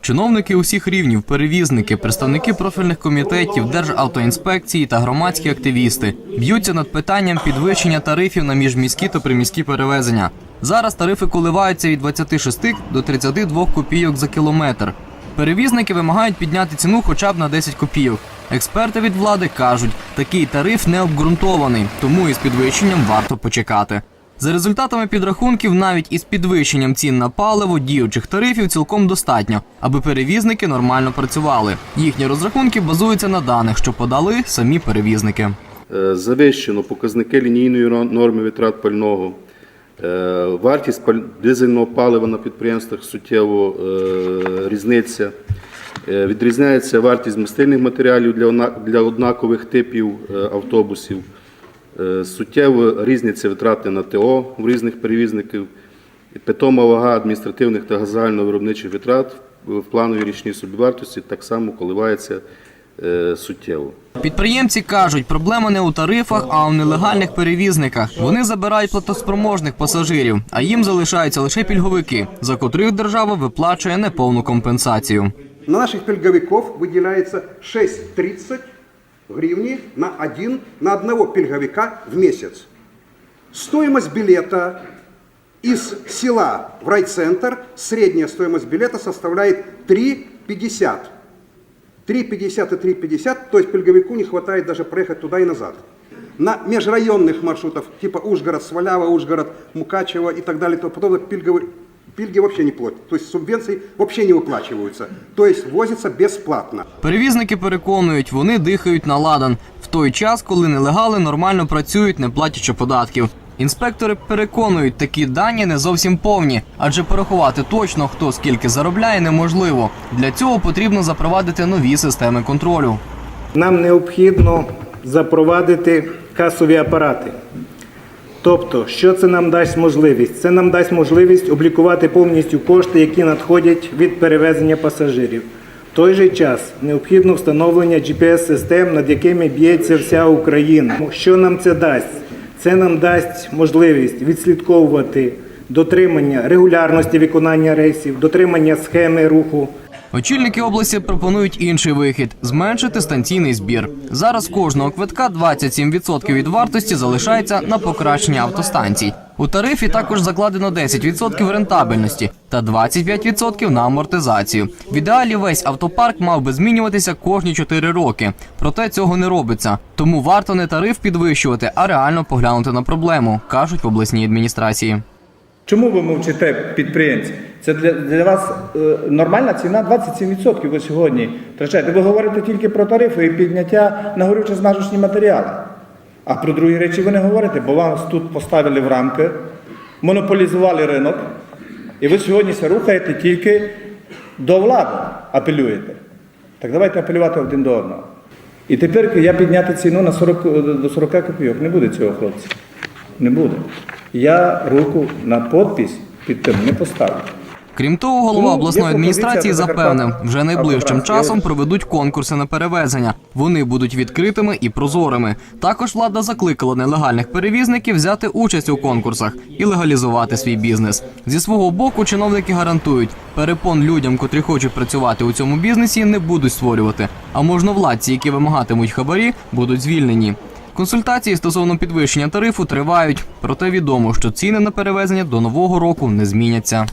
Чиновники усіх рівнів, перевізники, представники профільних комітетів, Державтоінспекції та громадські активісти б'ються над питанням підвищення тарифів на міжміські та приміські перевезення. Зараз тарифи коливаються від 26 до 32 копійок за кілометр. Перевізники вимагають підняти ціну хоча б на 10 копійок. Експерти від влади кажуть, такий тариф не обґрунтований, тому із підвищенням варто почекати. За результатами підрахунків, навіть із підвищенням цін на паливо діючих тарифів цілком достатньо, аби перевізники нормально працювали. Їхні розрахунки базуються на даних, що подали самі перевізники. Е, Завищено показники лінійної норми витрат пального. Е, Вартість дизельного палива на підприємствах суттєво е, різниця. Відрізняється вартість мастильних матеріалів для однакових типів автобусів. Е, Суттєво різняться витрати на ТО в різних перевізників. Питома вага адміністративних та загальновиробничих витрат в плановій річній собівартості так само коливається е, суттєво. Підприємці кажуть, проблема не у тарифах, а у нелегальних перевізниках. Вони забирають платоспроможних пасажирів, а їм залишаються лише пільговики, за котрих держава виплачує неповну компенсацію. На наших пільговиков выделяется 6,30 гривни на, один, на одного пільговика в месяц. Стоимость билета из села в райцентр, средняя стоимость билета составляет 3,50. 3,50 и 3,50, то есть пільговику не хватает даже проехать туда и назад. На межрайонных маршрутах, типа Ужгород, Свалява, Ужгород, Мукачево и так далее, то подобное пильговые, пильги вообще не платят. То есть субвенции вообще не выплачиваются. То есть возится бесплатно. Перевізники переконують, вони дихають на ладан в той час, коли нелегали нормально працюють, не платячи податків. Інспектори переконують, такі дані не зовсім повні, адже порахувати точно, хто скільки заробляє, неможливо. Для цього потрібно запровадити нові системи контролю. Нам необхідно запровадити касові апарати. Тобто, що це нам дасть можливість? Це нам дасть можливість облікувати повністю кошти, які надходять від перевезення пасажирів. В той же час необхідно встановлення GPS-систем, над якими б'ється вся Україна. Що нам це дасть? Це нам дасть можливість відслідковувати дотримання регулярності виконання рейсів, дотримання схеми руху. Очільники області пропонують інший вихід зменшити станційний збір. Зараз кожного квитка 27% від вартості залишається на покращення автостанцій. У тарифі також закладено 10% рентабельності та 25% на амортизацію. В ідеалі весь автопарк мав би змінюватися кожні 4 роки. Проте цього не робиться. Тому варто не тариф підвищувати, а реально поглянути на проблему, кажуть в обласній адміністрації. Чому ви мовчите підприємці? Це для, для вас е, нормальна ціна 27% ви сьогодні втрачаєте. Ви говорите тільки про тарифи і підняття на горючо-змазочні матеріали. А про другі речі ви не говорите, бо вас тут поставили в рамки, монополізували ринок, і ви сьогодні се рухаєте тільки до влади, апелюєте. Так давайте апелювати один до одного. І тепер я підняти ціну на 40, до 40 копійок. Не буде цього, хлопці. Не буде. Я руку на подпись під тим не поставлю. Крім того, голова обласної адміністрації запевнив, вже найближчим часом проведуть конкурси на перевезення. Вони будуть відкритими і прозорими. Також влада закликала нелегальних перевізників взяти участь у конкурсах і легалізувати свій бізнес. Зі свого боку, чиновники гарантують, перепон людям, котрі хочуть працювати у цьому бізнесі, не будуть створювати. А можновладці, які вимагатимуть хабарі, будуть звільнені. Консультації стосовно підвищення тарифу тривають, проте відомо, що ціни на перевезення до нового року не зміняться.